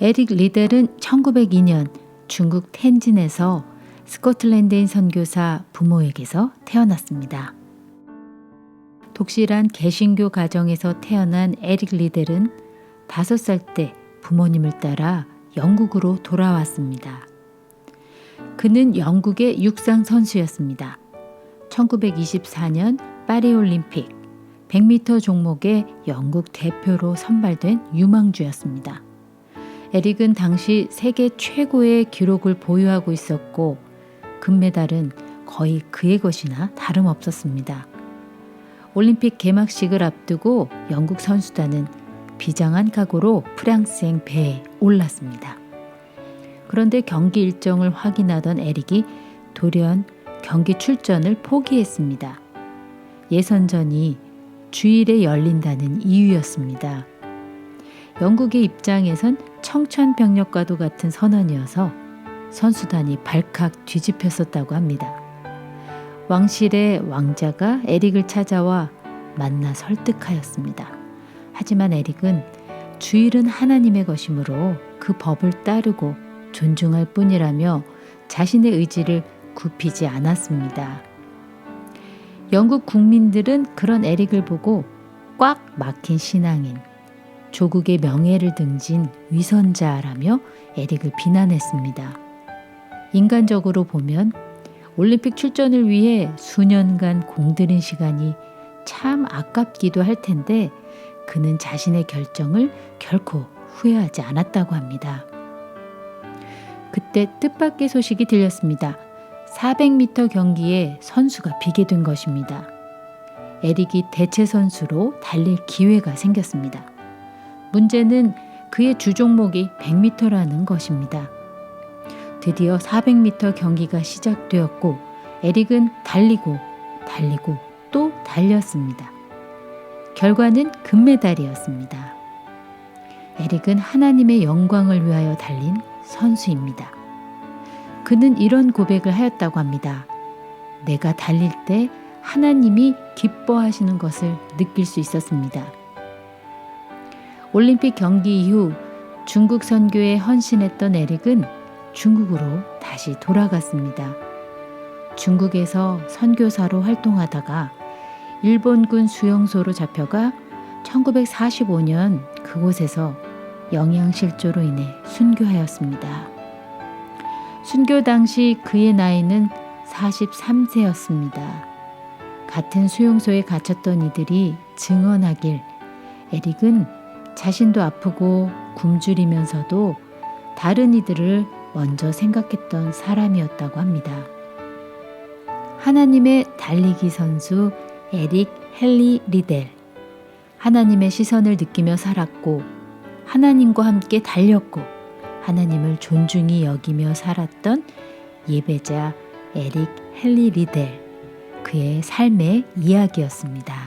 에릭 리델은 1902년 중국 텐진에서 스코틀랜드인 선교사 부모에게서 태어났습니다. 독실한 개신교 가정에서 태어난 에릭 리델은 다섯 살때 부모님을 따라 영국으로 돌아왔습니다. 그는 영국의 육상 선수였습니다. 1924년 파리 올림픽 100m 종목의 영국 대표로 선발된 유망주였습니다. 에릭은 당시 세계 최고의 기록을 보유하고 있었고 금메달은 거의 그의 것이나 다름없었습니다. 올림픽 개막식을 앞두고 영국 선수단은 비장한 각오로 프랑스행 배에 올랐습니다. 그런데 경기 일정을 확인하던 에릭이 돌연 경기 출전을 포기했습니다. 예선전이 주일에 열린다는 이유였습니다. 영국의 입장에선 청천벽력과도 같은 선언이어서 선수단이 발칵 뒤집혔었다고 합니다. 왕실의 왕자가 에릭을 찾아와 만나 설득하였습니다. 하지만 에릭은 주일은 하나님의 것이므로 그 법을 따르고 존중할 뿐이라며 자신의 의지를 굽히지 않았습니다. 영국 국민들은 그런 에릭을 보고 꽉 막힌 신앙인, 조국의 명예를 등진 위선자라며 에릭을 비난했습니다. 인간적으로 보면 올림픽 출전을 위해 수년간 공들인 시간이 참 아깝기도 할 텐데 그는 자신의 결정을 결코 후회하지 않았다고 합니다. 그때 뜻밖의 소식이 들렸습니다. 400m 경기에 선수가 비게 된 것입니다. 에릭이 대체 선수로 달릴 기회가 생겼습니다. 문제는 그의 주 종목이 100m라는 것입니다. 드디어 400m 경기가 시작되었고 에릭은 달리고 달리고 또 달렸습니다. 결과는 금메달이었습니다. 에릭은 하나님의 영광을 위하여 달린 선수입니다. 그는 이런 고백을 하였다고 합니다. 내가 달릴 때 하나님이 기뻐하시는 것을 느낄 수 있었습니다. 올림픽 경기 이후 중국 선교에 헌신했던 에릭은 중국으로 다시 돌아갔습니다. 중국에서 선교사로 활동하다가 일본군 수용소로 잡혀가 1945년 그곳에서 영양실조로 인해 순교하였습니다. 순교 당시 그의 나이는 43세였습니다. 같은 수용소에 갇혔던 이들이 증언하길 에릭은 자신도 아프고 굶주리면서도 다른 이들을 먼저 생각했던 사람이었다고 합니다. 하나님의 달리기 선수 에릭 헨리 리델. 하나님의 시선을 느끼며 살았고, 하나님과 함께 달렸고, 하나님을 존중히 여기며 살았던 예배자 에릭 헨리 리델. 그의 삶의 이야기였습니다.